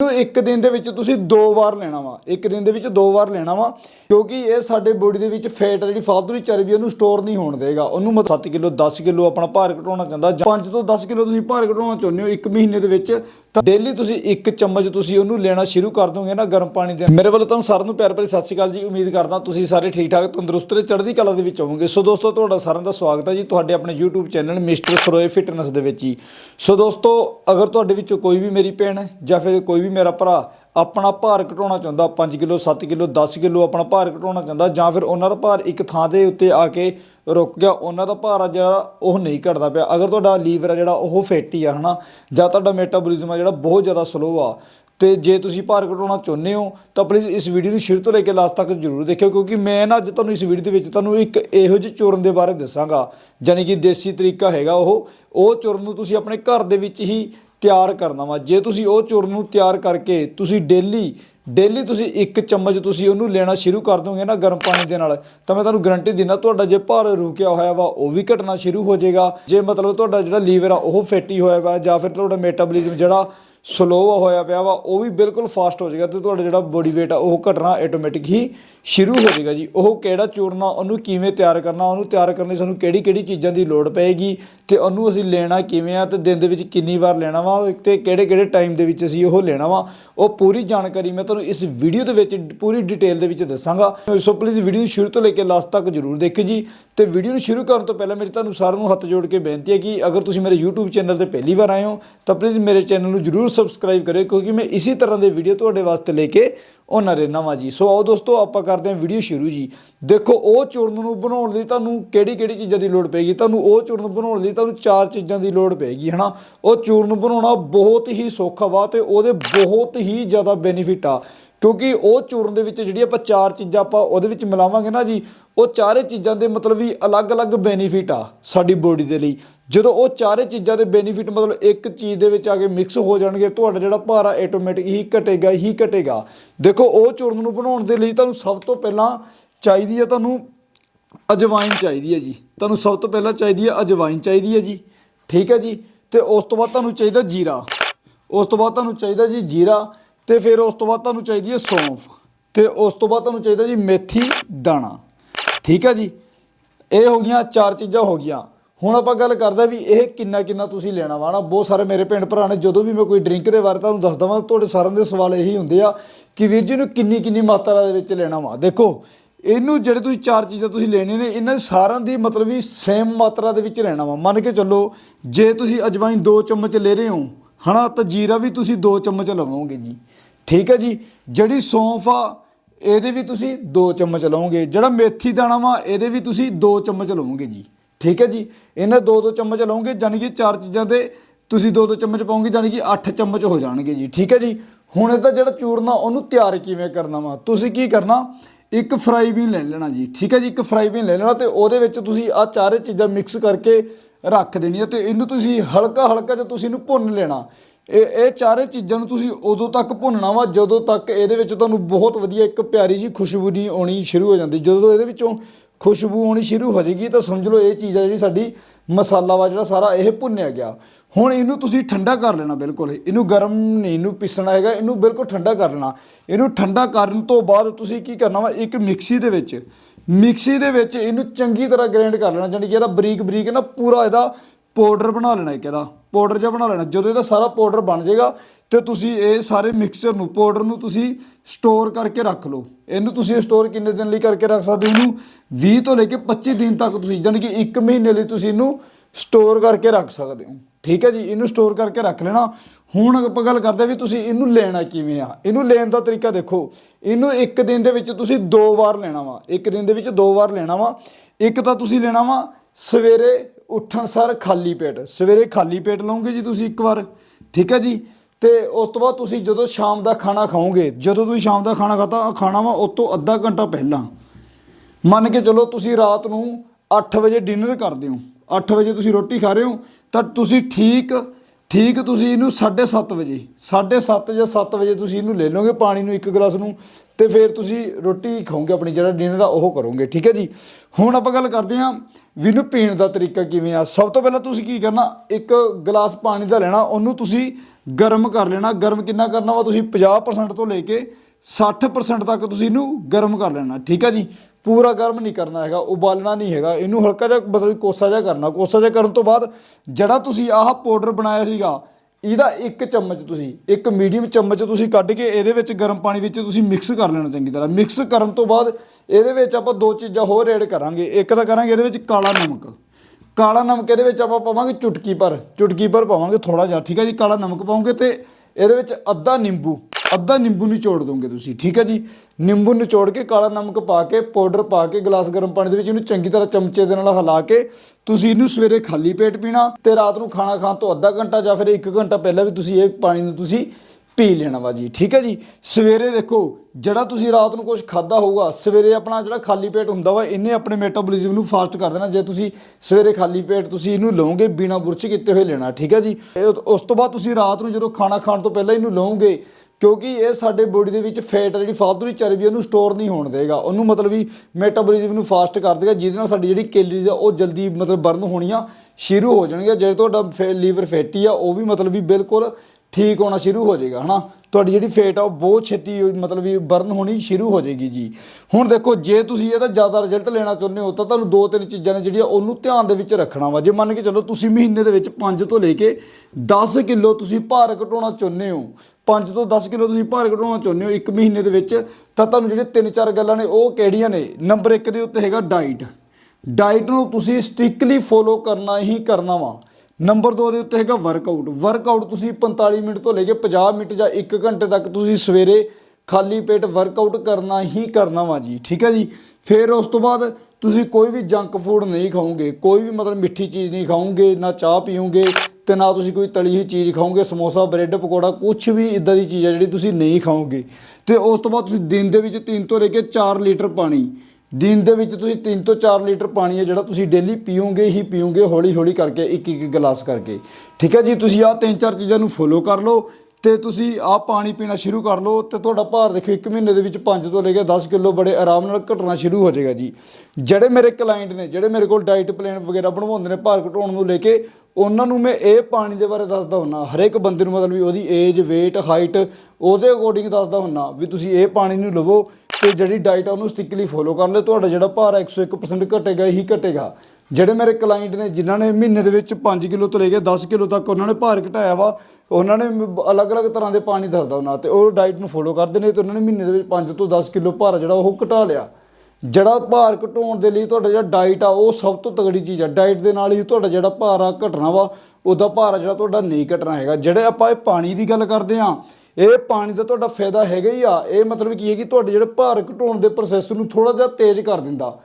ਇੱਕ ਦਿਨ ਦੇ ਵਿੱਚ ਤੁਸੀਂ ਦੋ ਵਾਰ ਲੈਣਾ ਵਾ? ਇੱਕ ਦਿਨ ਦੇ ਵਿੱਚ ਦੋ ਵਾਰ ਲੈਣਾ ਵਾ, ਕਿਉਂਕਿ ਇਹ ਸਾਡੇ ਬੋਡੀ ਦੇ ਵਿੱਚ ਫੈਟ ਜਿਹੜੀ ਫਾਲਤੂ ਦੀ ਚਰਬੀ ਉਹਨੂੰ ਸਟੋਰ ਨਹੀਂ ਹੋਣ ਦੇਗਾ। ਉਹਨੂੰ ਮਤਲਬ 7 ਕਿਲੋ 10 ਕਿਲੋ ਆਪਣਾ ਭਾਰ ਘਟਾਉਣਾ ਚਾਹੁੰਦਾ 5 ਤੋਂ 10 ਕਿਲੋ ਤੁਸੀਂ ਭਾਰ ਘਟਾਉਣਾ ਚਾਹੁੰਦੇ ਹੋ ਇੱਕ ਮਹੀਨੇ ਦੇ ਵਿੱਚ ਤਾਂ ਡੇਲੀ ਤੁਸੀਂ ਇੱਕ ਚਮਚ ਤੁਸੀਂ ਉਹਨੂੰ ਲੈਣਾ ਸ਼ੁਰੂ ਕਰ ਦੋਗੇ ਨਾ ਗਰਮ ਪਾਣੀ ਦੇ ਮੇਰੇ ਵੱਲੋਂ ਤੁਹਾਨੂੰ ਸਾਰਿਆਂ ਨੂੰ ਪਿਆਰ ਭਰੀ ਸਤਿ ਸ਼੍ਰੀ ਅਕਾਲ ਜੀ। ਉਮੀਦ ਕਰਦਾ ਤੁਸੀਂ ਸਾਰੇ ਠੀਕ ਠਾਕ, ਤੰਦਰੁਸਤ ਤੇ ਚੜ੍ਹਦੀ ਕਲਾ ਦੇ ਵਿੱਚ ਹੋਵੋਗੇ। ਸੋ ਦੋਸਤੋ, ਤੁਹਾਡਾ ਸਾਰਿਆਂ ਦਾ ਸਵਾਗਤ ਹੈ ਜੀ ਤੁਹਾਡੇ ਆਪਣੇ YouTube channel mister Saroye fitness ਦੇ ਵਿੱਚ ਜੀ। ਸੋ ਦੋਸਤੋ, ਅਗਰ ਤੁਹਾਡੇ ਵਿੱਚੋਂ ਕੋਈ ਵੀ ਮੇਰੀ ਭੈਣ ਜਾਂ ਫਿਰ ਕੋਈ ਵੀ ਮੇਰਾ ਭਰਾ ਆਪਣਾ ਭਾਰ ਘਟਾਉਣਾ ਚਾਹੁੰਦਾ 5 ਕਿਲੋ 7 ਕਿਲੋ 10 ਕਿਲੋ ਆਪਣਾ ਭਾਰ ਘਟਾਉਣਾ ਚਾਹੁੰਦਾ, ਜਾਂ ਫਿਰ ਉਹਨਾਂ ਦਾ ਭਾਰ ਇੱਕ ਥਾਂ ਦੇ ਉੱਤੇ ਆ ਕੇ ਰੁਕ ਗਿਆ, ਉਹਨਾਂ ਦਾ ਭਾਰ ਆ ਜਿਹੜਾ ਉਹ ਨਹੀਂ ਘਟਦਾ ਪਿਆ। ਅਗਰ ਤੁਹਾਡਾ ਲੀਵਰ ਆ ਜਿਹੜਾ ਉਹ ਫੈਟੀ ਆ, ਹਨਾ, ਜਾਂ ਤੁਹਾਡਾ ਮੈਟਾਬੋਲਿਜ਼ਮ ਆ ਜਿਹੜਾ ਬਹੁਤ ਜ਼ਿਆਦਾ ਸਲੋ ਆ, ਤੇ ਜੇ ਤੁਸੀਂ ਭਾਰ ਘਟਾਉਣਾ ਚਾਹੁੰਦੇ ਹੋ, ਤਾਂ ਪਲੀਜ਼ ਇਸ ਵੀਡੀਓ ਨੂੰ ਸ਼ੁਰੂ ਤੋਂ ਲੈ ਕੇ ਲਾਸਟ ਤੱਕ ਜਰੂਰ ਦੇਖਿਓ, ਕਿਉਂਕਿ ਮੈਂ ਨਾ ਅੱਜ ਤੁਹਾਨੂੰ ਇਸ ਵੀਡੀਓ ਦੇ ਵਿੱਚ ਤੁਹਾਨੂੰ ਇੱਕ ਇਹੋ ਜਿਹੇ ਚੂਰਨ ਦੇ ਬਾਰੇ ਦੱਸਾਂਗਾ ਯਾਨੀ ਕਿ ਦੇਸੀ ਤਰੀਕਾ ਹੈਗਾ ਉਹ। ਉਹ ਚੂਰਨ ਨੂੰ ਤੁਸੀਂ ਆਪਣੇ ਘਰ ਦੇ ਵਿੱਚ ਹੀ ਤਿਆਰ ਕਰਨਾ ਵਾ। ਜੇ ਤੁਸੀਂ ਉਹ ਚੂਰਨ ਨੂੰ ਤਿਆਰ ਕਰਕੇ ਤੁਸੀਂ ਡੇਲੀ ਡੇਲੀ ਤੁਸੀਂ ਇੱਕ ਚਮਚ ਤੁਸੀਂ ਉਹਨੂੰ ਲੈਣਾ ਸ਼ੁਰੂ ਕਰ ਦੋਗੇ ਨਾ ਗਰਮ ਪਾਣੀ ਦੇ ਨਾਲ, ਤਾਂ ਮੈਂ ਤੁਹਾਨੂੰ ਗਰੰਟੀ ਦਿੰਦਾ ਤੁਹਾਡਾ ਜੇ ਭਾਰ ਰੁਕਿਆ ਹੋਇਆ ਵਾ, ਉਹ ਵੀ ਘਟਣਾ ਸ਼ੁਰੂ ਹੋ ਜਾਏਗਾ। ਜੇ ਮਤਲਬ ਤੁਹਾਡਾ ਜਿਹੜਾ ਲੀਵਰ ਆ, ਉਹ ਫੈਟੀ ਹੋਇਆ ਵਾ, ਜਾਂ ਫਿਰ ਤੁਹਾਡਾ ਮੈਟਾਬੋਲਿਜ਼ਮ ਜਿਹੜਾ ਸਲੋ ਹੋਇਆ ਪਿਆ ਵਾ, ਉਹ ਵੀ ਬਿਲਕੁਲ ਫਾਸਟ ਹੋ ਜਾਏਗਾ ਤੇ ਤੁਹਾਡਾ ਜਿਹੜਾ ਬੋਡੀ weight ਆ, ਉਹ ਘਟਣਾ ਆਟੋਮੈਟਿਕ ਹੀ ਸ਼ੁਰੂ ਹੋ ਜਾਏਗਾ ਜੀ। ਉਹ ਕਿਹੜਾ ਚੂਰਨਾ, ਉਹਨੂੰ ਕਿਵੇਂ ਤਿਆਰ ਕਰਨਾ, ਉਹਨੂੰ ਤਿਆਰ ਕਰਨ ਲਈ ਸਾਨੂੰ ਕਿਹੜੀ ਕਿਹੜੀ ਚੀਜ਼ਾਂ ਦੀ ਲੋੜ ਪਏਗੀ ਤੇ ਉਹਨੂੰ ਅਸੀਂ ਲੈਣਾ ਕਿਵੇਂ ਆ ਤੇ ਦਿਨ ਦੇ ਵਿੱਚ ਕਿੰਨੀ ਵਾਰ ਲੈਣਾ ਵਾ ਤੇ ਕਿਹੜੇ ਕਿਹੜੇ ਟਾਈਮ ਦੇ ਵਿੱਚ ਅਸੀਂ ਉਹ ਲੈਣਾ ਵਾ, ਉਹ ਪੂਰੀ ਜਾਣਕਾਰੀ ਮੈਂ ਤੁਹਾਨੂੰ ਇਸ ਵੀਡੀਓ ਦੇ ਵਿੱਚ, ਪੂਰੀ ਡਿਟੇਲ ਦੇ ਵਿੱਚ ਦੱਸਾਂਗਾ। ਸੋ ਪਲੀਜ਼ ਵੀਡੀਓ ਨੂੰ ਸ਼ੁਰੂ ਤੋਂ ਲੈ ਕੇ ਲਾਸਟ ਤੱਕ ਜਰੂਰ ਦੇਖਿਓ ਜੀ ਤੇ ਵੀਡੀਓ ਨੂੰ ਸ਼ੁਰੂ ਕਰਨ ਤੋਂ ਪਹਿਲਾਂ ਮੇਰੀ ਤੁਹਾਨੂੰ ਸਾਰਿਆਂ ਨੂੰ ਹੱਥ ਜੋੜ ਕੇ ਬੇਨਤੀ ਹੈ ਕਿ ਅਗਰ ਤੁਸੀਂ ਮੇਰੇ YouTube ਚੈਨਲ ਤੇ ਪਹਿਲੀ ਵਾਰ ਆਏ ਹੋ, ਤਾਂ ਪਲੀਜ਼ ਮੇਰੇ ਚੈਨਲ ਨੂੰ ਜਰੂਰ ਸਬਸਕ੍ਰਾਈਬ ਕਰਿਓ, ਕਿਉਂਕਿ ਮੈਂ ਇਸੇ ਤਰ੍ਹਾਂ ਦੇ ਵੀਡੀਓ ਤੁਹਾਡੇ ਵਾਸਤੇ ਲੈ ਕੇ ਉਹਨਾਂ ਰਹਿਣਾ ਵਾ ਜੀ। ਸੋ ਆਓ ਦੋਸਤੋ, ਆਪਾਂ ਕਰਦੇ ਹਾਂ ਵੀਡੀਓ ਸ਼ੁਰੂ ਜੀ। ਦੇਖੋ, ਉਹ ਚੂਰਨ ਨੂੰ ਬਣਾਉਣ ਲਈ ਤੁਹਾਨੂੰ ਕਿਹੜੀ ਕਿਹੜੀ ਚੀਜ਼ਾਂ ਦੀ ਲੋੜ ਪਏਗੀ? ਤੁਹਾਨੂੰ ਉਹ ਚੂਰਨ ਬਣਾਉਣ ਲਈ ਤੁਹਾਨੂੰ ਚਾਰ ਚੀਜ਼ਾਂ ਦੀ ਲੋੜ ਪਏਗੀ, ਹਨਾ? ਉਹ ਚੂਰਨ ਬਣਾਉਣਾ ਬਹੁਤ ਹੀ ਸੌਖਾ ਵਾ ਤੇ ਉਹਦੇ ਬਹੁਤ ਹੀ ਜ਼ਿਆਦਾ ਬੈਨੀਫਿਟ ਆ। ਕਿਉਂਕਿ ਉਹ ਚੂਰਨ ਦੇ ਵਿੱਚ ਜਿਹੜੀ ਆਪਾਂ ਚਾਰ ਚੀਜ਼ਾਂ ਆਪਾਂ ਉਹਦੇ ਵਿੱਚ ਮਿਲਾਵਾਂਗੇ ਨਾ ਜੀ, ਉਹ ਚਾਰੇ ਚੀਜ਼ਾਂ ਦੇ ਮਤਲਬ ਵੀ ਅਲੱਗ-ਅਲੱਗ ਬੈਨੀਫਿਟ ਆ ਸਾਡੀ ਬੋਡੀ ਦੇ ਲਈ। ਜਦੋਂ ਉਹ ਚਾਰੇ ਚੀਜ਼ਾਂ ਦੇ ਬੈਨੀਫਿਟ ਮਤਲਬ ਇੱਕ ਚੀਜ਼ ਦੇ ਵਿੱਚ ਆ ਕੇ ਮਿਕਸ ਹੋ ਜਾਣਗੇ, ਤੁਹਾਡਾ ਜਿਹੜਾ ਭਾਰ ਆ ਆਟੋਮੈਟਿਕ ਹੀ ਘਟੇਗਾ ਹੀ ਘਟੇਗਾ। ਦੇਖੋ, ਉਹ ਚੂਰਨ ਨੂੰ ਬਣਾਉਣ ਦੇ ਲਈ ਤੁਹਾਨੂੰ ਸਭ ਤੋਂ ਪਹਿਲਾਂ ਚਾਹੀਦੀ ਹੈ ਤੁਹਾਨੂੰ ਅਜਵਾਇਨ ਚਾਹੀਦੀ ਹੈ ਜੀ। ਤੁਹਾਨੂੰ ਸਭ ਤੋਂ ਪਹਿਲਾਂ ਚਾਹੀਦੀ ਹੈ ਅਜਵਾਇਨ ਚਾਹੀਦੀ ਹੈ ਜੀ। ਠੀਕ ਹੈ ਜੀ? ਤੇ ਉਸ ਤੋਂ ਬਾਅਦ ਤੁਹਾਨੂੰ ਚਾਹੀਦਾ ਜੀਰਾ। ਉਸ ਤੋਂ ਬਾਅਦ ਤੁਹਾਨੂੰ ਚਾਹੀਦਾ ਜੀ ਜੀਰਾ। ਤੇ ਫਿਰ ਉਸ ਤੋਂ ਬਾਅਦ ਤੁਹਾਨੂੰ ਚਾਹੀਦੀ ਹੈ ਸੌਂਫ ਤੇ ਉਸ ਤੋਂ ਬਾਅਦ ਤੁਹਾਨੂੰ ਚਾਹੀਦਾ ਜੀ ਮੇਥੀ ਦਾਣਾ। ਠੀਕ ਹੈ ਜੀ? ਇਹ ਹੋ ਗਈਆਂ ਚਾਰ ਚੀਜ਼ਾਂ ਹੋ ਗਈਆਂ। ਹੁਣ ਆਪਾਂ ਗੱਲ ਕਰਦੇ ਵੀ ਇਹ ਕਿੰਨਾ ਕਿੰਨਾ ਤੁਸੀਂ ਲੈਣਾ ਵਾ ਨਾ ਬਹੁਤ ਸਾਰੇ ਮੇਰੇ ਭੈਣ ਭਰਾ ਨੇ ਜਦੋਂ ਵੀ ਮੈਂ ਕੋਈ ਡਰਿੰਕ ਦੇ ਬਾਰੇ ਤੁਹਾਨੂੰ ਦੱਸਦਾ ਵਾਂ, ਤੁਹਾਡੇ ਸਾਰਿਆਂ ਦੇ ਸਵਾਲ ਇਹੀ ਹੁੰਦੇ ਆ ਕਿ ਵੀਰ ਜੀ ਨੂੰ ਕਿੰਨੀ ਕਿੰਨੀ ਮਾਤਰਾ ਦੇ ਵਿੱਚ ਲੈਣਾ ਵਾ। ਦੇਖੋ, ਇਹਨੂੰ ਜਿਹੜੇ ਤੁਸੀਂ ਚਾਰ ਚੀਜ਼ਾਂ ਤੁਸੀਂ ਲੈਣੀਆਂ ਨੇ, ਇਹਨਾਂ ਸਾਰਿਆਂ ਦੀ ਮਤਲਬ ਵੀ ਸੇਮ ਮਾਤਰਾ ਦੇ ਵਿੱਚ ਲੈਣਾ ਵਾ। ਮੰਨ ਕੇ ਚੱਲੋ, ਜੇ ਤੁਸੀਂ ਅਜਵਾਈਨ 2 ਚਮਚ ਲੈ ਰਹੇ ਹੋ, ਹਨਾ, ਤਾਂ ਜੀਰਾ ਵੀ ਤੁਸੀਂ 2 ਚਮਚ ਲਵੋਗੇ ਜੀ। ਠੀਕ ਹੈ ਜੀ, ਜਿਹੜੀ ਸੌਂਫ ਆ, ਇਹਦੇ ਵੀ ਤੁਸੀਂ 2 ਚਮਚ ਲਓਗੇ। ਜਿਹੜਾ ਮੇਥੀ ਦਾਣਾ ਵਾ, ਇਹਦੇ ਵੀ ਤੁਸੀਂ 2 ਚਮਚ ਲਓਗੇ ਜੀ। ਠੀਕ ਹੈ ਜੀ, ਇਹਨਾਂ 2-2 ਚਮਚ ਲਓਗੇ ਯਾਨੀ ਕਿ ਚਾਰ ਚੀਜ਼ਾਂ ਦੇ ਤੁਸੀਂ 2-2 ਚਮਚ ਪਾਉਂਗੇ ਯਾਨੀ ਕਿ 8 ਚਮਚ ਹੋ ਜਾਣਗੇ ਜੀ। ਠੀਕ ਹੈ ਜੀ, ਹੁਣ ਇਹਦਾ ਜਿਹੜਾ ਚੂਰਨਾ, ਉਹਨੂੰ ਤਿਆਰ ਕਿਵੇਂ ਕਰਨਾ ਵਾ? ਤੁਸੀਂ ਕੀ ਕਰਨਾ? ਇੱਕ ਫਰਾਈ ਬੀਨ ਲੈ ਲੈਣਾ ਜੀ। ਠੀਕ ਹੈ ਜੀ, ਇੱਕ ਫਰਾਈ ਬੀਨ ਲੈ ਲੈਣਾ ਤੇ ਉਹਦੇ ਵਿੱਚ ਤੁਸੀਂ ਆ ਚਾਰੇ ਚੀਜ਼ਾਂ ਮਿਕਸ ਕਰਕੇ ਰੱਖ ਦੇਣੀਆਂ ਤੇ ਇਹਨੂੰ ਤੁਸੀਂ ਹਲਕਾ ਹਲਕਾ ਜਿਹਾ ਤੁਸੀਂ ਇਹਨੂੰ ਭੁੰਨ ਲੈਣਾ। ਇਹ ਇਹ ਚਾਰੇ ਚੀਜ਼ਾਂ ਨੂੰ ਤੁਸੀਂ ਉਦੋਂ ਤੱਕ ਭੁੰਨਣਾ ਵਾ, ਜਦੋਂ ਤੱਕ ਇਹਦੇ ਵਿੱਚ ਤੁਹਾਨੂੰ ਬਹੁਤ ਵਧੀਆ ਇੱਕ ਪਿਆਰੀ ਜੀ ਖੁਸ਼ਬੂ ਦੀ ਆਉਣੀ ਸ਼ੁਰੂ ਹੋ ਜਾਂਦੀ। ਜਦੋਂ ਇਹਦੇ ਵਿੱਚੋਂ ਖੁਸ਼ਬੂ ਆਉਣੀ ਸ਼ੁਰੂ ਹੋ ਜਾਏਗੀ, ਤਾਂ ਸਮਝ ਲਓ ਇਹ ਚੀਜ਼ ਆ ਜਿਹੜੀ ਸਾਡੀ ਮਸਾਲਾ ਵਾ, ਜਿਹੜਾ ਸਾਰਾ ਇਹ ਭੁੰਨਿਆ ਗਿਆ। ਹੁਣ ਇਹਨੂੰ ਤੁਸੀਂ ਠੰਡਾ ਕਰ ਲੈਣਾ ਬਿਲਕੁਲ। ਇਹਨੂੰ ਗਰਮ ਨਹੀਂ, ਇਹਨੂੰ ਪੀਸਣਾ ਹੈਗਾ, ਇਹਨੂੰ ਬਿਲਕੁਲ ਠੰਡਾ ਕਰ ਲੈਣਾ। ਇਹਨੂੰ ਠੰਡਾ ਕਰਨ ਤੋਂ ਬਾਅਦ ਤੁਸੀਂ ਕੀ ਕਰਨਾ ਵਾ, ਇੱਕ ਮਿਕਸੀ ਦੇ ਵਿੱਚ, ਮਿਕਸੀ ਦੇ ਵਿੱਚ ਇਹਨੂੰ ਚੰਗੀ ਤਰ੍ਹਾਂ ਗ੍ਰਾਈਂਡ ਕਰ ਲੈਣਾ ਜਾਨੀ ਕਿ ਇਹਦਾ ਬਰੀਕ ਬਰੀਕ ਨਾ ਪੂਰਾ ਇਹਦਾ ਪਾਊਡਰ ਬਣਾ ਲੈਣਾ ਇੱਕ ਇਹਦਾ, ਪਾਊਡਰ ਜਿਹਾ ਬਣਾ ਲੈਣਾ। ਜਦੋਂ ਇਹਦਾ ਸਾਰਾ ਪਾਊਡਰ ਬਣ ਜਾਏਗਾ, ਤੇ ਤੁਸੀਂ ਇਹ ਸਾਰੇ ਮਿਕਸਚਰ ਨੂੰ, ਪਾਊਡਰ ਨੂੰ ਤੁਸੀਂ ਸਟੋਰ ਕਰਕੇ ਰੱਖ ਲਓ। ਇਹਨੂੰ ਤੁਸੀਂ ਸਟੋਰ ਕਿੰਨੇ ਦਿਨ ਲਈ ਕਰਕੇ ਰੱਖ ਸਕਦੇ ਹੋ ਇਹਨੂੰ? 20 ਤੋਂ ਲੈ ਕੇ 25 ਦਿਨ ਤੱਕ ਤੁਸੀਂ, ਜਾਣੀ ਕਿ 1 ਮਹੀਨੇ ਲਈ ਤੁਸੀਂ ਇਹਨੂੰ ਸਟੋਰ ਕਰਕੇ ਰੱਖ ਸਕਦੇ ਹੋ। ਠੀਕ ਹੈ ਜੀ? ਇਹਨੂੰ ਸਟੋਰ ਕਰਕੇ ਰੱਖ ਲੈਣਾ। ਹੁਣ ਆਪਾਂ ਗੱਲ ਕਰਦੇ ਵੀ ਤੁਸੀਂ ਇਹਨੂੰ ਲੈਣਾ ਕਿਵੇਂ ਆ? ਇਹਨੂੰ ਲੈਣ ਦਾ ਤਰੀਕਾ ਦੇਖੋ। ਇਹਨੂੰ ਇੱਕ ਦਿਨ ਦੇ ਵਿੱਚ ਤੁਸੀਂ ਦੋ ਵਾਰ ਲੈਣਾ ਵਾ। ਇੱਕ ਦਿਨ ਦੇ ਵਿੱਚ ਦੋ ਵਾਰ ਲੈਣਾ ਵਾ। ਇੱਕ ਤਾਂ ਤੁਸੀਂ ਲੈਣਾ ਵਾ ਸਵੇਰੇ ਉੱਠਣ ਸਰ ਖਾਲੀ ਪੇਟ। ਸਵੇਰੇ ਖਾਲੀ ਪੇਟ ਲਓਗੇ ਜੀ ਤੁਸੀਂ ਇੱਕ ਵਾਰ, ਠੀਕ ਹੈ ਜੀ? ਤੇ ਉਸ ਤੋਂ ਬਾਅਦ ਤੁਸੀਂ ਜਦੋਂ ਸ਼ਾਮ ਦਾ ਖਾਣਾ ਖਾਓਗੇ, ਜਦੋਂ ਤੁਸੀਂ ਸ਼ਾਮ ਦਾ ਖਾਣਾ ਖਾਤਾ ਖਾਣਾ ਵਾ ਉਸ ਤੋਂ ਅੱਧਾ ਘੰਟਾ ਪਹਿਲਾਂ। ਮੰਨ ਕੇ ਚਲੋ ਤੁਸੀਂ ਰਾਤ ਨੂੰ 8 ਵਜੇ ਡਿਨਰ ਕਰਦੇ ਹੋ 8 ਵਜੇ ਤੁਸੀਂ ਰੋਟੀ ਖਾ ਰਹੇ ਹੋ, ਤਾਂ ਤੁਸੀਂ ਠੀਕ ਠੀਕ, ਤੁਸੀਂ ਇਹਨੂੰ 7:30 ਵਜੇ 7:30 ਜਾਂ 7 ਵਜੇ ਤੁਸੀਂ ਇਹਨੂੰ ਲੈ ਲਓਗੇ ਪਾਣੀ ਨੂੰ ਇੱਕ ਗਲਾਸ ਨੂੰ ਤੇ ਫਿਰ ਤੁਸੀਂ ਰੋਟੀ ਖਾਓਗੇ ਆਪਣੀ, ਜਿਹੜਾ ਡਿਨਰ ਆ ਉਹ ਕਰੋਗੇ, ਠੀਕ ਹੈ ਜੀ? ਹੁਣ ਆਪਾਂ ਗੱਲ ਕਰਦੇ ਹਾਂ ਵੀ ਇਹਨੂੰ ਪੀਣ ਦਾ ਤਰੀਕਾ ਕਿਵੇਂ ਆ। ਸਭ ਤੋਂ ਪਹਿਲਾਂ ਤੁਸੀਂ ਕੀ ਕਰਨਾ, ਇੱਕ ਗਲਾਸ ਪਾਣੀ ਦਾ ਲੈਣਾ, ਉਹਨੂੰ ਤੁਸੀਂ ਗਰਮ ਕਰ ਲੈਣਾ। ਗਰਮ ਕਿੰਨਾ ਕਰਨਾ ਵਾ? ਤੁਸੀਂ 50% ਤੋਂ ਲੈ ਕੇ 60% ਤੱਕ ਤੁਸੀਂ ਇਹਨੂੰ ਗਰਮ ਕਰ ਲੈਣਾ, ਠੀਕ ਹੈ ਜੀ? ਪੂਰਾ ਗਰਮ ਨਹੀਂ ਕਰਨਾ ਹੈਗਾ, ਉਬਾਲਣਾ ਨਹੀਂ ਹੈਗਾ, ਇਹਨੂੰ ਹਲਕਾ ਜਿਹਾ ਮਤਲਬ ਕੋਸਾ ਜਿਹਾ ਕਰਨਾ। ਕੋਸਾ ਜਿਹਾ ਕਰਨ ਤੋਂ ਬਾਅਦ ਜਿਹੜਾ ਤੁਸੀਂ ਆਹ ਪਾਊਡਰ ਬਣਾਇਆ ਸੀਗਾ, ਇਹਦਾ ਇੱਕ ਚਮਚ ਤੁਸੀਂ, ਇੱਕ ਮੀਡੀਅਮ ਚਮਚ ਤੁਸੀਂ ਕੱਢ ਕੇ ਇਹਦੇ ਵਿੱਚ ਗਰਮ ਪਾਣੀ ਵਿੱਚ ਤੁਸੀਂ ਮਿਕਸ ਕਰ ਲੈਣਾ ਚੰਗੀ ਤਰ੍ਹਾਂ। ਮਿਕਸ ਕਰਨ ਤੋਂ ਬਾਅਦ ਇਹਦੇ ਵਿੱਚ ਆਪਾਂ ਦੋ ਚੀਜ਼ਾਂ ਹੋਰ ਐਡ ਕਰਾਂਗੇ। ਇੱਕ ਤਾਂ ਕਰਾਂਗੇ ਇਹਦੇ ਵਿੱਚ ਕਾਲਾ ਨਮਕ। ਕਾਲਾ ਨਮਕ ਇਹਦੇ ਵਿੱਚ ਆਪਾਂ ਪਾਵਾਂਗੇ ਚੁਟਕੀ ਭਰ। ਚੁਟਕੀ ਭਰ ਪਾਵਾਂਗੇ ਥੋੜਾ ਜਿਹਾ, ਠੀਕ ਹੈ ਜੀ? ਕਾਲਾ ਨਮਕ ਪਾਉਂਗੇ ਤੇ ਇਹਦੇ ਵਿੱਚ ਅੱਧਾ ਨਿੰਬੂ। ਅੱਧਾ ਨਿੰਬੂ ਨਿਚੋੜ ਦੋਗੇ ਤੁਸੀਂ, ਠੀਕ ਹੈ ਜੀ? ਨਿੰਬੂ ਨਿਚੋੜ ਕੇ ਕਾਲਾ ਨਮਕ ਪਾ ਕੇ ਪਾਊਡਰ ਪਾ ਕੇ, ਗਲਾਸ ਗਰਮ ਪਾਣੀ ਦੇ ਵਿੱਚ ਇਹਨੂੰ ਚੰਗੀ ਤਰ੍ਹਾਂ ਚਮਚੇ ਦੇ ਨਾਲ ਹਿਲਾ ਕੇ ਤੁਸੀਂ ਇਹਨੂੰ ਸਵੇਰੇ ਖਾਲੀ ਪੇਟ ਪੀਣਾ ਤੇ ਰਾਤ ਨੂੰ ਖਾਣਾ ਖਾਣ ਤੋਂ ਅੱਧਾ ਘੰਟਾ ਜਾਂ ਫਿਰ 1 ਘੰਟਾ ਪਹਿਲਾਂ ਵੀ ਤੁਸੀਂ ਇਹ ਪਾਣੀ ਨੂੰ ਤੁਸੀਂ ਪੀ ਲੈਣਾ ਵਾ ਜੀ, ਠੀਕ ਹੈ ਜੀ? ਸਵੇਰੇ ਦੇਖੋ, ਜਿਹੜਾ ਤੁਸੀਂ ਰਾਤ ਨੂੰ ਕੁਝ ਖਾਦਾ ਹੋਊਗਾ, ਸਵੇਰੇ ਆਪਣਾ ਜਿਹੜਾ ਖਾਲੀ ਪੇਟ ਹੁੰਦਾ ਵਾ, ਇਹਨੇ ਆਪਣੇ ਮੈਟਾਬੋਲਿਜ਼ਮ ਨੂੰ ਫਾਸਟ ਕਰ ਦੇਣਾ। ਜੇ ਤੁਸੀਂ ਸਵੇਰੇ ਖਾਲੀ ਪੇਟ ਤੁਸੀਂ ਇਹਨੂੰ ਲਓਗੇ, ਬਿਨਾ ਬੁਰਸ਼ ਕੀਤੇ ਹੋਏ ਲੈਣਾ, ਠੀਕ ਹੈ ਜੀ? ਇਹ- ਉਸ ਤੋਂ ਬਾਅਦ ਤੁਸੀਂ ਰਾਤ ਨੂੰ ਜਦੋਂ ਖਾਣਾ ਖਾਣ ਤੋਂ ਪਹਿਲਾਂ ਇਹਨੂੰ ਲਓਗੇ ਕਿਉਂਕਿ ਇਹ ਸਾਡੇ ਬੋਡੀ ਦੇ ਵਿੱਚ ਫੈਟ ਜਿਹੜੀ ਫਾਲਤੂ ਦੀ ਚਰਬੀ ਉਹਨੂੰ ਸਟੋਰ ਨਹੀਂ ਹੋਣ ਦੇਗਾ। ਉਹਨੂੰ ਮਤਲਬ ਵੀ ਮੈਟਾਬੋਲਿਜ਼ਮ ਨੂੰ ਫਾਸਟ ਕਰ ਦੇਗਾ, ਜਿਹਦੇ ਨਾਲ ਸਾਡੀ ਜਿਹੜੀ ਕੈਲਰੀਜ਼ ਆ, ਉਹ ਜਲਦੀ ਮਤਲਬ ਬਰਨ ਹੋਣੀਆਂ ਸ਼ੁਰੂ ਹੋ ਜਾਣਗੀਆਂ। ਜੇ ਤੁਹਾਡਾ ਲੀਵਰ ਫੈਟੀ ਆ, ਉਹ ਵੀ ਮਤਲਬ ਵੀ ਬਿਲਕੁਲ ਠੀਕ ਹੋਣਾ ਸ਼ੁਰੂ ਹੋ ਜਾਏਗਾ, ਹਨਾ? ਤੁਹਾਡੀ ਜਿਹੜੀ ਫੇਟ ਆ ਉਹ ਬਹੁਤ ਛੇਤੀ ਮਤਲਬ ਵੀ ਬਰਨ ਹੋਣੀ ਸ਼ੁਰੂ ਹੋ ਜਾਏਗੀ ਜੀ। ਹੁਣ ਦੇਖੋ, ਜੇ ਤੁਸੀਂ ਇਹਦਾ ਜ਼ਿਆਦਾ ਰਿਜ਼ਲਟ ਲੈਣਾ ਚਾਹੁੰਦੇ ਹੋ, ਤਾਂ ਤੁਹਾਨੂੰ ਦੋ ਤਿੰਨ ਚੀਜ਼ਾਂ ਨੇ ਜਿਹੜੀਆਂ ਉਹਨੂੰ ਧਿਆਨ ਦੇ ਵਿੱਚ ਰੱਖਣਾ ਵਾ। ਜੇ ਮੰਨ ਕੇ ਚੱਲੋ, ਤੁਸੀਂ ਮਹੀਨੇ ਦੇ ਵਿੱਚ 5 ਤੋਂ ਲੈ ਕੇ 10 ਕਿਲੋ ਤੁਸੀਂ ਭਾਰ ਘਟਾਉਣਾ ਚਾਹੁੰਦੇ ਹੋ 5 ਤੋਂ 10 ਕਿਲੋ ਤੁਸੀਂ ਭਾਰ ਘਟਾਉਣਾ ਚਾਹੁੰਦੇ ਹੋ ਇੱਕ ਮਹੀਨੇ ਦੇ ਵਿੱਚ, ਤਾਂ ਤੁਹਾਨੂੰ ਜਿਹੜੇ ਤਿੰਨ ਚਾਰ ਗੱਲਾਂ ਨੇ, ਉਹ ਕਿਹੜੀਆਂ ਨੇ? ਨੰਬਰ 1 ਦੇ ਉੱਤੇ ਹੈਗਾ ਡਾਈਟ ਡਾਈਟ ਨੂੰ ਤੁਸੀਂ ਸਟ੍ਰਿਕਟਲੀ ਫੋਲੋ ਕਰਨਾ ਹੀ ਕਰਨਾ ਵਾ। ਨੰਬਰ 2 ਦੇ ਉੱਤੇ ਹੈਗਾ ਵਰਕਆਊਟ ਵਰਕਆਊਟ ਤੁਸੀਂ 45 ਮਿੰਟ ਤੋਂ ਲੈ ਕੇ 50 ਮਿੰਟ ਜਾਂ 1 ਘੰਟੇ ਤੱਕ ਤੁਸੀਂ ਸਵੇਰੇ ਖਾਲੀ ਪੇਟ ਵਰਕਆਊਟ ਕਰਨਾ ਹੀ ਕਰਨਾ ਵਾ ਜੀ, ਠੀਕ ਹੈ ਜੀ? ਫਿਰ ਉਸ ਤੋਂ ਬਾਅਦ ਤੁਸੀਂ ਕੋਈ ਵੀ ਜੰਕ ਫੂਡ ਨਹੀਂ ਖਾਓਗੇ, ਕੋਈ ਵੀ ਮਤਲਬ ਮਿੱਠੀ ਚੀਜ਼ ਨਹੀਂ ਖਾਓਗੇ, ਨਾ ਚਾਹ ਪੀਓਗੇ ਤੇ ਨਾ ਤੁਸੀਂ ਕੋਈ ਤਲੀ ਹੋਈ ਚੀਜ਼ ਖਾਓਗੇ, ਸਮੋਸਾ, ਬ੍ਰੈਡ, ਪਕੌੜਾ ਕੁਝ ਵੀ ਇਦਾਂ ਦੀ ਚੀਜ਼ ਹੈ ਜਿਹੜੀ ਤੁਸੀਂ ਨਹੀਂ ਖਾਓਗੇ। ਤੇ ਉਸ ਤੋਂ ਬਾਅਦ ਤੁਸੀਂ ਦਿਨ ਦੇ ਵਿੱਚ 3 ਤੋਂ ਲੈ ਕੇ 4 ਲੀਟਰ ਪਾਣੀ ਦਿਨ ਦੇ ਵਿੱਚ ਤੁਸੀਂ 3 ਤੋਂ 4 ਲੀਟਰ ਪਾਣੀ ਹੈ ਜਿਹੜਾ ਤੁਸੀਂ ਡੇਲੀ ਪੀਓਗੇ ਹੀ ਪੀਓਗੇ ਹੌਲੀ ਹੌਲੀ ਕਰਕੇ ਇੱਕ ਇੱਕ ਗਲਾਸ ਕਰਕੇ। ਠੀਕ ਹੈ ਜੀ? ਤੁਸੀਂ ਆਹ ਤਿੰਨ ਚਾਰ ਚੀਜ਼ਾਂ ਨੂੰ ਫੋਲੋ ਕਰ ਲਓ ਤੇ ਤੁਸੀਂ ਆਹ ਪਾਣੀ ਪੀਣਾ ਸ਼ੁਰੂ ਕਰ ਲਓ ਤੇ ਤੁਹਾਡਾ ਭਾਰ ਦੇਖੋ ਇੱਕ ਮਹੀਨੇ ਦੇ ਵਿੱਚ 5 ਤੋਂ ਲੈ ਕੇ 10 ਕਿਲੋ ਬੜੇ ਆਰਾਮ ਨਾਲ ਘਟਣਾ ਸ਼ੁਰੂ ਹੋ ਜਾਏਗਾ ਜੀ। ਜਿਹੜੇ ਮੇਰੇ ਕਲਾਇੰਟ ਨੇ, ਜਿਹੜੇ ਮੇਰੇ ਕੋਲ ਡਾਈਟ ਪਲਾਨ ਵਗੈਰਾ ਬਣਵਾਉਂਦੇ ਨੇ, ਭਾਰ ਘਟਾਉਣ ਨੂੰ ਲੈ ਕੇ, ਉਹਨਾਂ ਨੂੰ ਮੈਂ ਇਹ ਪਾਣੀ ਦੇ ਬਾਰੇ ਦੱਸਦਾ ਹੁੰਨਾ। ਹਰੇਕ ਬੰਦੇ ਨੂੰ ਮਤਲਬ ਵੀ ਉਹਦੀ ਏਜ weight ਹਾਈਟ ਉਹਦੇ ਅਕੋਰਡਿੰਗ ਦੱਸਦਾ ਹੁੰਨਾ ਵੀ ਤੁਸੀਂ ਇਹ ਪਾਣੀ ਨੂੰ ਲਵੋ ਤੇ ਜਿਹੜੀ ਡਾਈਟ ਆ ਉਹਨੂੰ ਸਟ੍ਰਿਕਟਲੀ ਫੋਲੋ ਕਰ ਲਿਓ। ਤੁਹਾਡਾ ਜਿਹੜਾ ਭਾਰ ਆ 101% ਘਟੇਗਾ ਹੀ ਘਟੇਗਾ। ਜਿਹੜੇ ਮੇਰੇ ਕਲਾਇੰਟ ਨੇ, ਜਿਨ੍ਹਾਂ ਨੇ ਮਹੀਨੇ ਦੇ ਵਿੱਚ 5 ਕਿਲੋ ਤੋਂ ਲੈ ਕੇ 10 ਕਿਲੋ ਤੱਕ ਉਹਨਾਂ ਨੇ ਭਾਰ ਘਟਾਇਆ ਵਾ, ਉਹਨਾਂ ਨੇ ਅਲੱਗ-ਅਲੱਗ ਤਰ੍ਹਾਂ ਦੇ ਪਾਣੀ ਦੱਸਦਾ ਉਹਨਾਂ ਤੇ। ਉਹ ਡਾਈਟ ਨੂੰ ਫੋਲੋ ਕਰਦੇ ਨੇ ਤੇ ਉਹਨਾਂ ਨੇ ਮਹੀਨੇ ਦੇ ਵਿੱਚ 5 ਤੋਂ 10 ਕਿਲੋ ਭਾਰ ਜਿਹੜਾ ਉਹ ਘਟਾ ਲਿਆ। ਜਿਹੜਾ ਭਾਰ ਘਟਾਉਣ ਦੇ ਲਈ ਤੁਹਾਡਾ ਜਿਹੜਾ ਡਾਈਟ ਆ, ਉਹ ਸਭ ਤੋਂ ਤਗੜੀ ਚੀਜ਼ ਆ। ਡਾਈਟ ਦੇ ਨਾਲ ਹੀ ਤੁਹਾਡਾ ਜਿਹੜਾ ਭਾਰ ਆ ਘਟਣਾ ਵਾ, ਉਹਦਾ ਭਾਰ ਜਿਹੜਾ ਤੁਹਾਡਾ ਨਹੀਂ ਘਟਣਾ ਹੈਗਾ। ਜਿਹੜੇ ਆਪਾਂ ਇਹ ਪਾਣੀ ਦੀ ਗੱਲ ਕਰਦੇ ਆ ਇਹ ਪਾਣੀ ਦਾ ਤੁਹਾਡਾ ਫਾਇਦਾ ਹੈਗਾ ਹੀ ਆ। ਇਹ ਮਤਲਬ ਕੀ ਹੈ ਕਿ ਤੁਹਾਡੇ ਜਿਹੜੇ ਭਾਰ ਘਟਾਉਣ ਦੇ ਪ੍ਰੋਸੈਸ ਨੂੰ ਥੋੜਾ ਜਿਹਾ ਤੇਜ਼ ਕਰ ਦਿੰਦਾ।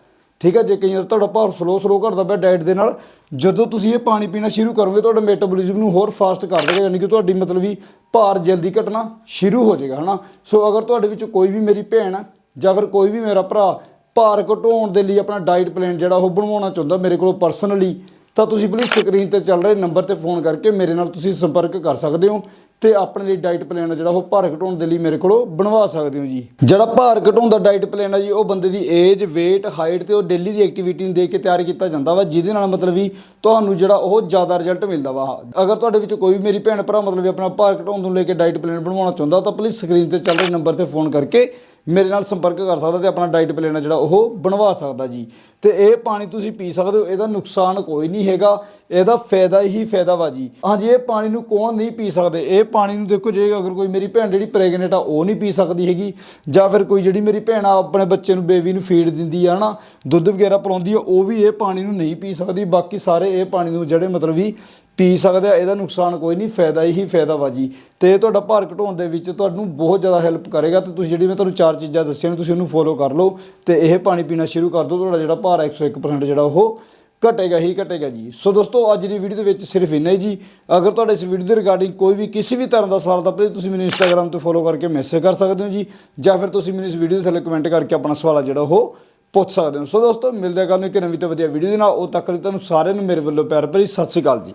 ਠੀਕ ਹੈ ਜੇ ਕਈ ਵਾਰ ਤੁਹਾਡਾ ਭਾਰ ਸਲੋ ਸਲੋ ਘਟਦਾ ਪਿਆ ਡਾਈਟ ਦੇ ਨਾਲ, ਜਦੋਂ ਤੁਸੀਂ ਇਹ ਪਾਣੀ ਪੀਣਾ ਸ਼ੁਰੂ ਕਰੋਗੇ, ਤੁਹਾਡਾ ਮੈਟਾਬੋਲਿਜ਼ਮ ਨੂੰ ਹੋਰ ਫਾਸਟ ਕਰ ਦੇਗਾ ਯਾਨੀ ਕਿ ਤੁਹਾਡੀ ਮਤਲਬ ਵੀ ਭਾਰ ਜਲਦੀ ਘਟਣਾ ਸ਼ੁਰੂ ਹੋ ਜਾਏਗਾ, ਹਨਾ? ਸੋ ਅਗਰ ਤੁਹਾਡੇ ਵਿੱਚ ਕੋਈ ਵੀ ਮੇਰੀ ਭੈਣ ਜਾਂ ਫਿਰ ਕੋਈ ਵੀ ਮੇਰਾ ਭਰਾ ਭਾਰ ਘਟਾਉਣ ਦੇ ਲਈ ਆਪਣਾ ਡਾਈਟ ਪਲਾਨ ਜਿਹੜਾ ਉਹ ਬਣਵਾਉਣਾ ਚਾਹੁੰਦਾ ਮੇਰੇ ਕੋਲੋਂ ਪਰਸਨਲੀ ਤਾਂ ਤੁਸੀਂ ਪਲੀਜ਼ ਸਕਰੀਨ ਤੇ ਚੱਲ ਰਹੇ ਨੰਬਰ ਤੇ ਫੋਨ ਕਰਕੇ ਮੇਰੇ ਨਾਲ ਤੁਸੀਂ ਸੰਪਰਕ ਕਰ ਸਕਦੇ ਹੋ। ਤੇ ਆਪਣੇ ਲਈ ਡਾਈਟ ਪਲਾਨ ਆ ਜਿਹੜਾ ਉਹ ਭਾਰ ਘਟਾਉਣ ਦੇ ਲਈ ਮੇਰੇ ਕੋਲੋਂ ਬਣਵਾ ਸਕਦੇ ਹੋ ਜੀ। ਜਿਹੜਾ ਭਾਰ ਘਟਾਉਣ ਦਾ ਡਾਈਟ ਪਲਾਨ ਆ ਜੀ, ਉਹ ਬੰਦੇ ਦੀ ਏਜ weight ਹਾਈਟ ਤੇ ਉਹ ਡੇਲੀ ਦੀ ਐਕਟੀਵਿਟੀ ਨੂੰ ਦੇਖ ਕੇ ਤਿਆਰ ਕੀਤਾ ਜਾਂਦਾ ਵਾ, ਜਿਹਦੇ ਨਾਲ ਮਤਲਬ ਵੀ ਤੁਹਾਨੂੰ ਜਿਹੜਾ ਉਹ ਜ਼ਿਆਦਾ ਰਿਜ਼ਲਟ ਮਿਲਦਾ ਵਾ। ਅਗਰ ਤੁਹਾਡੇ ਵਿੱਚ ਕੋਈ ਵੀ ਮੇਰੀ ਭੈਣ ਭਰਾ ਮਤਲਬ ਵੀ ਆਪਣਾ ਭਾਰ ਘਟਾਉਣ ਨੂੰ ਲੈ ਕੇ ਡਾਈਟ ਪਲਾਨ ਬਣਵਾਉਣਾ ਚਾਹੁੰਦਾ, ਤਾਂ ਪਲੀਜ਼ ਸਕਰੀਨ ਤੇ ਚੱਲ ਰਹੇ ਨੰਬਰ ਤੇ ਫੋਨ ਕਰਕੇ ਮੇਰੇ ਨਾਲ ਸੰਪਰਕ ਕਰ ਸਕਦਾ ਤੇ ਆਪਣਾ ਡਾਈਟ ਪਲਾਨ ਜਿਹੜਾ ਉਹ ਬਣਵਾ ਸਕਦਾ ਜੀ। ਤੇ ਇਹ ਪਾਣੀ ਤੁਸੀਂ ਪੀ ਸਕਦੇ ਹੋ, ਇਹਦਾ ਨੁਕਸਾਨ ਕੋਈ ਨਹੀਂ ਹੈਗਾ, ਇਹਦਾ ਫਾਇਦਾ ਹੀ ਫਾਇਦਾ ਵਾ ਜੀ। ਹਾਂਜੀ, ਇਹ ਪਾਣੀ ਨੂੰ ਕੌਣ ਨਹੀਂ ਪੀ ਸਕਦੇ? ਇਹ ਪਾਣੀ ਨੂੰ ਦੇਖੋ, ਜੇ ਅਗਰ ਕੋਈ ਮੇਰੀ ਭੈਣ ਜਿਹੜੀ ਪ੍ਰੈਗਨੈਂਟ ਆ, ਉਹ ਨਹੀਂ ਪੀ ਸਕਦੀ ਹੈਗੀ। ਜਾਂ ਫਿਰ ਕੋਈ ਜਿਹੜੀ ਮੇਰੀ ਭੈਣ ਆ, ਆਪਣੇ ਬੱਚੇ ਨੂੰ ਬੇਬੀ ਨੂੰ ਫੀਡ ਦਿੰਦੀ ਆ, ਹਨਾ, ਦੁੱਧ ਵਗੈਰਾ ਪਿਲਾਉਂਦੀ ਆ, ਉਹ ਵੀ ਇਹ ਪਾਣੀ ਨੂੰ ਨਹੀਂ ਪੀ ਸਕਦੀ। ਬਾਕੀ ਸਾਰੇ ਇਹ ਪਾਣੀ ਨੂੰ ਜਿਹੜੇ ਮਤਲਬ ਵੀ ਪੀ ਸਕਦੇ ਆ, ਇਹਦਾ ਨੁਕਸਾਨ ਕੋਈ ਨਹੀਂ, ਫਾਇਦਾ ਹੀ ਫਾਇਦਾ ਵਾ ਜੀ ਤੇ ਤੁਹਾਡਾ ਭਾਰ ਘਟਾਉਣ ਦੇ ਵਿੱਚ ਤੁਹਾਨੂੰ ਬਹੁਤ ਜ਼ਿਆਦਾ ਹੈਲਪ ਕਰੇਗਾ ਤੇ ਤੁਸੀਂ ਜਿਹੜੀ ਮੈਂ ਤੁਹਾਨੂੰ ਚਾਰ ਚੀਜ਼ਾਂ ਦੱਸੀਆਂ ਨੇ, ਤੁਸੀਂ ਉਹਨੂੰ ਫੋਲੋ ਕਰ ਲਓ ਤੇ ਇਹ ਪਾਣੀ ਪੀਣਾ ਸ਼ੁਰੂ ਕਰ ਦਿਓ, ਤੁਹਾਡਾ ਜਿਹੜਾ ਭਾਰ ਆ 101% ਜਿਹੜਾ ਉਹ ਘਟੇਗਾ ਹੀ ਘਟੇਗਾ ਜੀ। ਸੋ ਦੋਸਤੋ, ਅੱਜ ਦੀ ਵੀਡੀਓ ਦੇ ਵਿੱਚ ਸਿਰਫ ਇੰਨਾ ਹੀ ਜੀ। ਅਗਰ ਤੁਹਾਡੇ ਇਸ ਵੀਡੀਓ ਦੇ ਰਿਗਾਰਡਿੰਗ ਕੋਈ ਵੀ ਕਿਸੇ ਵੀ ਤਰ੍ਹਾਂ ਦਾ ਸਵਾਲ ਤਾਂ ਪਲੀਜ਼ ਤੁਸੀਂ ਮੈਨੂੰ ਇੰਸਟਾਗ੍ਰam ਤੇ ਫੋਲੋ ਕਰਕੇ ਮੈਸੇਜ ਕਰ ਸਕਦੇ ਹੋ ਜੀ, ਜਾਂ ਫਿਰ ਤੁਸੀਂ ਮੈਨੂੰ ਇਸ ਵੀਡੀਓ ਦੇ ਥੱਲੇ ਕਮੈਂਟ ਕਰਕੇ ਆਪਣਾ ਸਵਾਲ ਆ ਜਿਹੜਾ ਉਹ ਪੁੱਛ ਸਕਦੇ ਹੋ। ਸੋ ਦੋਸਤੋ, ਮਿਲਦੇ ਹਾਂ ਕੱਲ੍ਹ ਨੂੰ ਇੱਕ ਨਵੀਂ ਤੇ ਵਧੀਆ ਵੀਡੀਓ ਦੇ ਨਾਲ ਉਹ ਤੱਕ ਲਈ ਤੁਹਾਨੂੰ ਸਾਰਿਆਂ ਨੂੰ ਮੇਰੇ ਵੱਲੋਂ ਪਿਆਰ ਭਰੀ ਸਤਿ ਸ਼੍ਰੀ ਅਕਾਲ ਜੀ।